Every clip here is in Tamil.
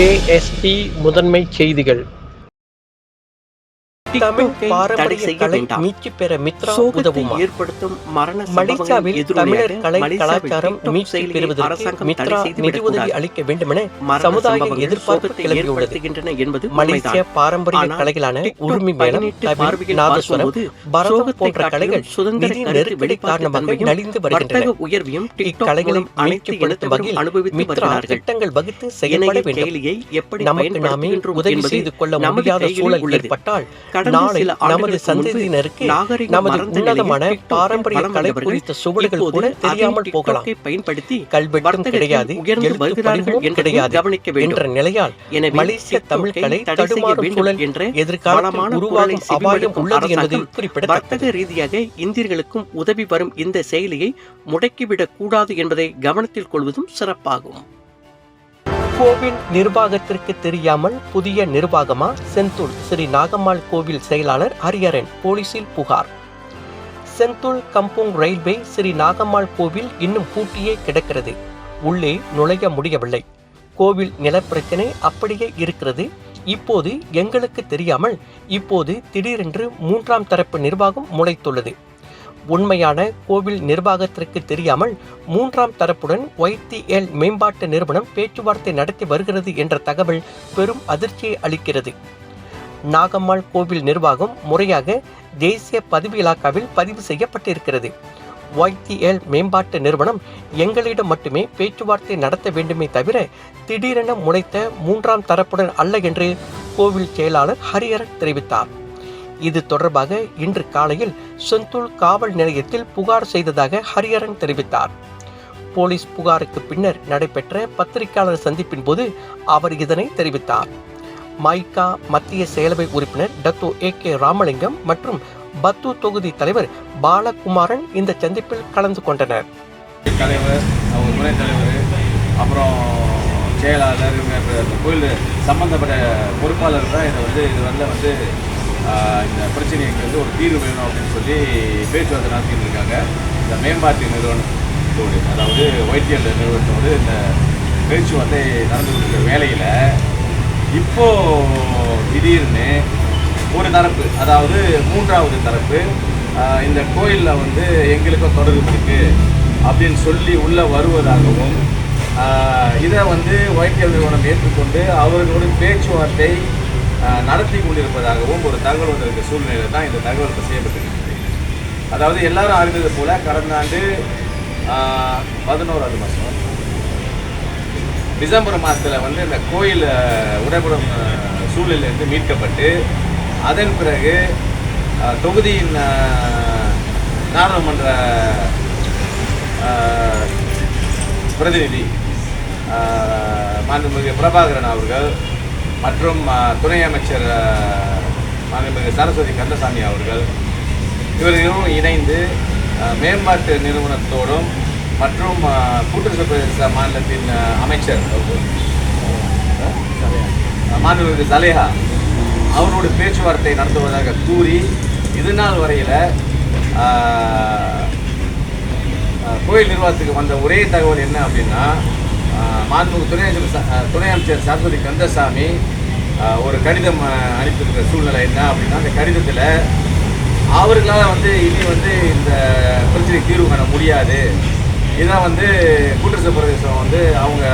கேஎஸ்டி முதன்மை செய்திகள். தமிழ் டிக்டாக்கை தடை பாரம்பரிய செய்ய கலை வேண்டாம். மீட்சி பெற மித்ரா சோகத்தை உதவுமா ஏற்படுத்தும் மரண மலேசியாவில் சம்பவங்களை தமிழர் எதிரொலியாக கலை மலேசியாவில் கலாச்சாரம் டிக்டாக் மீட்சி செயலியை பெறுவதற்கு அரசாங்கம் மித்ரா தடை செய்து நிதி உதவி விடக்கூடாது. அளிக்க வேண்டுமென மரண சமுதாய சம்பவங்கள் எதிர்பார்ப்பு சோகத்தை கிளம்பியுள்ளது ஏற்படுத்துகின்றன என்பது மலேசிய உண்மைதான். பாரம்பரிய ஆனால் கலைகளான டிக்டாக் உருமி மேளம் பதினெட்டு தவில் பார்வையில் நாதஸ்வரம் பார்க்கும்போது பரதம் சோகத்தை போன்ற கலைகள் நிதி நெருக்கடி காரணமாக நலிந்து வருகின்றன உயர்வையும் இக்கலைகளை மூலம் அனைத்து மீட்சிப்படுத்தும் இனத்தவரும் வகையில் அனுபவித்து திட்டங்கள் வகுத்து செயல்பட வேண்டும் எப்படி நமக்கு நாமே உதவி செய்து கொள்ள முடியாத சூழல். ஏற்பட்டால் நாளை நமது சந்ததியினருக்கு உன்னதமான பாரம்பரிய கலை குறித்த சுவடுகள் கூட தெரியாமல் போகலாம். பயன்படுத்தி கல்வெட்டும் கிடையாது எழுத்து கிடையாது கவனிக்க என்ற நிலையால் மலேசிய தமிழ் கலை தடுமாறும் சூழல் என்ற உருவாகும் அபாயம் செவிமடுக்கும் உள்ளது என்பது வர்த்தக ரீதியாக இந்தியர்களுக்கும் உதவி வரும் இந்த செயலியை முடக்கிவிடக் கூடாது என்பதை கவனத்தில் கொள்வதும் சிறப்பாகும். கோவில் நிர்வாகத்திற்கு தெரியாமல் புதிய நிர்வாகமா? செந்தூல் ஸ்ரீ நாகம்மாள் கோவில் செயலாளர் ஹரியரன் போலீசில் புகார். Sentul Kampung railway Sri Nagammal கோவில் இன்னும் பூட்டியே கிடக்கிறது. உள்ளே நுழைய முடியவில்லை. கோவில் நிலப்பிரச்சனை அப்படியே இருக்கிறது. இப்போது எங்களுக்கு தெரியாமல் இப்போது திடீரென்று மூன்றாம் தரப்பு நிர்வாகம் முளைத்துள்ளது. உண்மையான கோவில் நிர்வாகத்திற்கு தெரியாமல் மூன்றாம் தரப்புடன் ஒய்டிஎல் மேம்பாட்டு நிறுவனம் பேச்சுவார்த்தை நடத்தி வருகிறது என்ற தகவல் பெரும் அதிர்ச்சியை அளிக்கிறது. நாகம்மாள் கோவில் நிர்வாகம் முறையாக தேசிய பதிவு இலாக்காவில் பதிவு செய்யப்பட்டிருக்கிறது. ஒய்டிஎல் மேம்பாட்டு நிறுவனம் எங்களிடம் மட்டுமே பேச்சுவார்த்தை நடத்த வேண்டுமே தவிர திடீரென முளைத்த மூன்றாம் தரப்புடன் அல்ல என்று கோவில் செயலாளர் ஹரிஹரன் தெரிவித்தார். இது தொடர்பாக இன்று காலையில் செந்தூல் காவல் நிலையத்தில் புகார் செய்ததாக ஹரிஹரன் தெரிவித்தார். போலீஸ் புகாருக்கு பின்னர் நடைபெற்ற பத்திரிகையாளர் சந்திப்பின் போது அவர் இதனை தெரிவித்தார். மைகா மத்திய செயலவை உறுப்பினர் டத்து ஏ கே ராமலிங்கம் மற்றும் பத்து தொகுதி தலைவர் பாலகுமாரன் இந்த சந்திப்பில் கலந்து கொண்டனர். தலைவர் அவங்க துணைத் தலைவர் அப்புறம் செயலாளர் கோயில் சம்பந்தப்பட்ட பொறுப்பாளர் தான் இதை வந்து இது வந்து வந்து இந்த பிரச்சனைக்கு வந்து ஒரு தீர்வு வேணும் அப்படின்னு சொல்லி பேச்சுவார்த்தை நடத்திட்டு இருக்காங்க. இந்த மேம்பாட்டு நிறுவனத்தோடு அதாவது ஒய்டிஎல் நிறுவனத்தோடு இந்த பேச்சுவார்த்தை நடந்துகிட்டு இருக்கிற வேலையில் இப்போ திடீர்னு ஒரு தரப்பு அதாவது மூன்றாவது தரப்பு இந்த கோயிலில் வந்து எங்களுக்கும் தொடர்பு இருக்கு அப்படின்னு சொல்லி உள்ளே வருவதாகவும் இதை வந்து ஒய்டிஎல் நிறுவனம் ஏற்றுக்கொண்டு அவர்களோட பேச்சுவார்த்தை நடத்தி கொண்டிருப்பதாகவும் ஒரு தகவல் வந்திருக்க சூழ்நிலையில் தான் இந்த தகவல் செய்யப்பட்டிருக்கிறது. அதாவது எல்லாரும் அறிந்தது போல கடந்த ஆண்டு ஆஹ், பதினோராவது மாதம் டிசம்பர் மாதத்தில் வந்து இந்த கோயில் அஹ், உடைபடும் சூழலிலிருந்து மீட்கப்பட்டு அதன் பிறகு தொகுதியின் நாடாளுமன்ற பிரதிநிதி மாண்புமிகு பிரபாகரன் அவர்கள் மற்றும் துணை அமைச்சர் அஹ், மாண்புமிகு சரஸ்வதி கந்தசாமி அவர்கள். இவர்களும் இணைந்து மேம்பாட்டு நிறுவனத்தோடும் மற்றும் அஹ், கூட்டுறவு பிரதேச மாநிலத்தின் அமைச்சர் அஹ், மாண்புமிகு சலேஹா அவரோடு பேச்சுவார்த்தை நடத்துவதாக கூறி இது நாள் வரையில் கோயில் நிர்வாகத்துக்கு வந்த ஒரே தகவல் என்ன அப்படின்னா மாண்புமிகு துணை அமைச்சர் துணை அமைச்சர் சரஸ்வதி கந்தசாமி ஒரு கடிதம் அனுப்பியிருக்கிற சூழ்நிலை என்ன அப்படின்னா அந்த கடிதத்தில் அவர்களால் வந்து இனி வந்து இந்த பிரச்சனைக்கு தீர்வு காண முடியாது. இதான் வந்து கூட்டுறவு பிரதேசம் வந்து அவங்க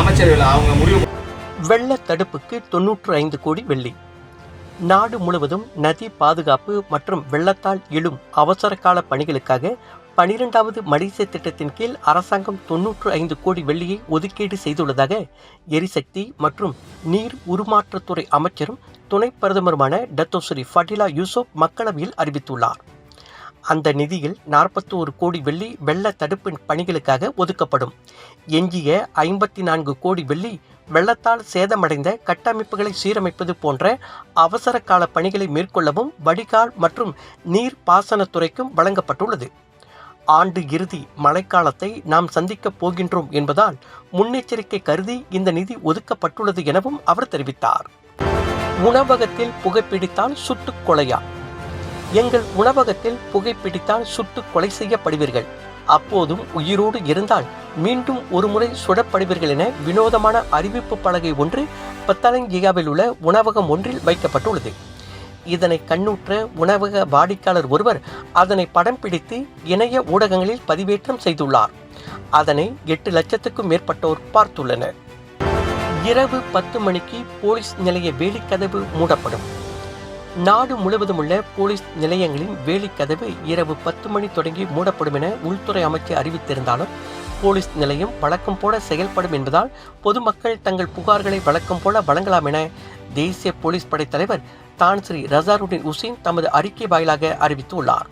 அமைச்சர்கள் அவங்க முடிவு வெள்ள தடுப்புக்கு தொன்னூற்று ஐந்து கோடி வெள்ளி. நாடு முழுவதும் நதி பாதுகாப்பு மற்றும் வெள்ளத்தால் எழும் அவசர கால பணிகளுக்காக பனிரெண்டாவது மலேசிய திட்டத்தின் கீழ் அரசாங்கம் தொன்னூற்று ஐந்து கோடி வெள்ளியை ஒதுக்கீடு செய்துள்ளதாக எரிசக்தி மற்றும் நீர் உருமாற்றத்துறை அமைச்சரும் துணை பிரதமருமான டத்தோஸ்ரீ ஃபட்டிலா யூசுப் மக்களவையில் அறிவித்துள்ளார். அந்த நிதியில் நாற்பத்தோரு கோடி வெள்ளி வெள்ள தடுப்பு பணிகளுக்காக ஒதுக்கப்படும். எஞ்சிய ஐம்பத்தி நான்கு கோடி வெள்ளி வெள்ளத்தால் சேதமடைந்த கட்டமைப்புகளை சீரமைப்பது போன்ற அவசர கால பணிகளை மேற்கொள்ளவும் வடிகால் மற்றும் நீர் பாசனத்துறைக்கும் வழங்கப்பட்டுள்ளது. ஆண்டு இறுதி மழைக்காலத்தை நாம் சந்திக்கப் போகின்றோம் என்பதால் முன்னெச்சரிக்கை கருதி இந்த நிதி ஒதுக்கப்பட்டுள்ளது எனவும் அவர் தெரிவித்தார். உணவகத்தில் புகைப்பிடித்தால் சுட்டுக் கொலையா? எங்கள் உணவகத்தில் புகைப்பிடித்தால் சுட்டுக் கொலை செய்யப்படுவீர்கள். அப்போதும் உயிரோடு இருந்தால் மீண்டும் ஒருமுறை சுடப்படுவீர்கள் என வினோதமான அறிவிப்பு பலகை ஒன்று பத்தலங்கியாவில் உள்ள உணவகம் ஒன்றில் வைக்கப்பட்டுள்ளது. இதனை கண்ணுற்ற உணவக வாடிக்கையாளர் ஒருவர் அதனை படம் பிடித்து இணைய ஊடகங்களில் பதிவேற்றம் செய்துள்ளார். அதனை எட்டு லட்சத்துக்கும் மேற்பட்டோர் பார்த்துள்ளனர். இரவு பத்து மணிக்கு போலீஸ் நிலைய வேலிக்கதவு மூடப்படும். நாடு முழுவதும் உள்ள போலீஸ் நிலையங்களின் வேலிக்கதவு இரவு பத்து மணி தொடங்கி மூடப்படும் என உள்துறை அமைச்சர் அறிவித்திருந்தாலும் போலீஸ் நிலையம் வழக்கம் போல செயல்படும் என்பதால் பொதுமக்கள் தங்கள் புகார்களை வழக்கம் போல வழங்கலாம் என தேசிய போலீஸ் படை தலைவர் தான் ஸ்ரீ ரசாருடின் உசேன் தமது அறிக்கை வாயிலாக அறிவித்துள்ளார்.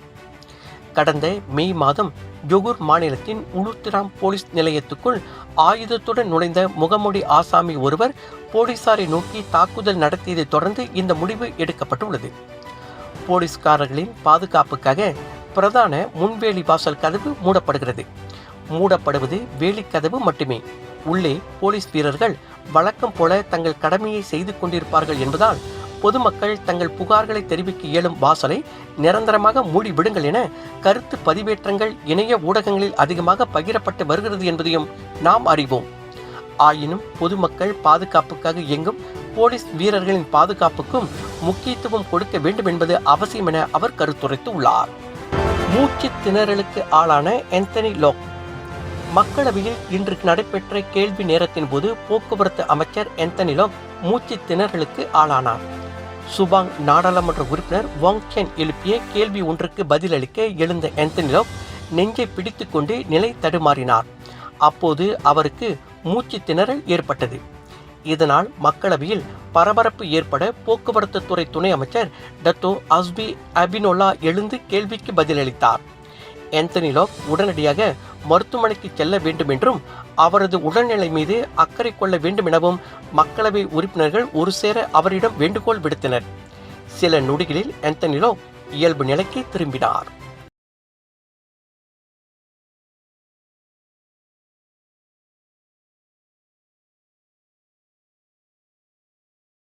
கடந்த மே மாதம் ஜொகூர் மாநிலத்தின் உளுத்திராம் போலீஸ் நிலையத்துக்குள் ஆயுதத்துடன் நுழைந்த முகமூடி ஆசாமி ஒருவர் போலீசாரை நோக்கி தாக்குதல் நடத்தியதைத் தொடர்ந்து இந்த முடிவு எடுக்கப்பட்டுள்ளது. போலீஸ்காரர்களின் பாதுகாப்புக்காக பிரதான முன்வேலி வாசல் கதவு மூடப்படுகிறது. மூடப்படுவது வேலிக்கதவு மட்டுமே. உள்ளே போலீஸ் வீரர்கள் வழக்கம் போல தங்கள் கடமையை செய்து கொண்டிருப்பார்கள் என்பதால் பொதுமக்கள் தங்கள் புகார்களை தெரிவிக்க இயலும் வாசலை நிரந்தரமாக மூடிவிடுங்கள் என கருத்து பதிவேற்றங்கள் இணைய ஊடகங்களில் அதிகமாக பகிரப்பட்டு வருகிறது என்பதையும் நாம் அறிவோம். ஆயினும் பொதுமக்கள் பாதுகாப்புக்காக இயங்கும் போலீஸ் வீரர்களின் பாதுகாப்புக்கும் முக்கியத்துவம் கொடுக்க வேண்டும் என்பது அவசியம் என அவர் கருத்துரைத்து உள்ளார் மூச்சு திணறலுக்கு ஆளான என்தனி லோக் மக்களவையில் இன்று நடைபெற்ற கேள்வி நேரத்தின் போது போக்குவரத்து அமைச்சர் ஆந்தனி மூச்சு திணறலுக்கு ஆளானார். சுபாங் நாடாளுமன்ற உறுப்பினர் வாங் சென் எழுப்பிய கேள்வி ஒன்றுக்கு பதிலளிக்க எழுந்த ஆந்தனி நெஞ்சை பிடித்துக்கொண்டு நிலை தடுமாறினார். அப்போது அவருக்கு மூச்சு திணறல் ஏற்பட்டது. இதனால் மக்களவையில் பரபரப்பு ஏற்பட போக்குவரத்து துறை துணை அமைச்சர் டத்தோ அஸ்பி அபினோலா எழுந்து கேள்விக்கு பதிலளித்தார். ஆந்தனி உடனடியாக மருத்துவமனைக்கு செல்ல வேண்டும் என்றும் அவரது உடல்நிலை மீது அக்கறை கொள்ள வேண்டும் எனவும் மக்களவை உறுப்பினர்கள் ஒரு சேர அவரிடம் வேண்டுகோள் விடுத்தனர். சில நொடிகளில் ஆந்தனி இயல்பு நிலைக்கு திரும்பினார்.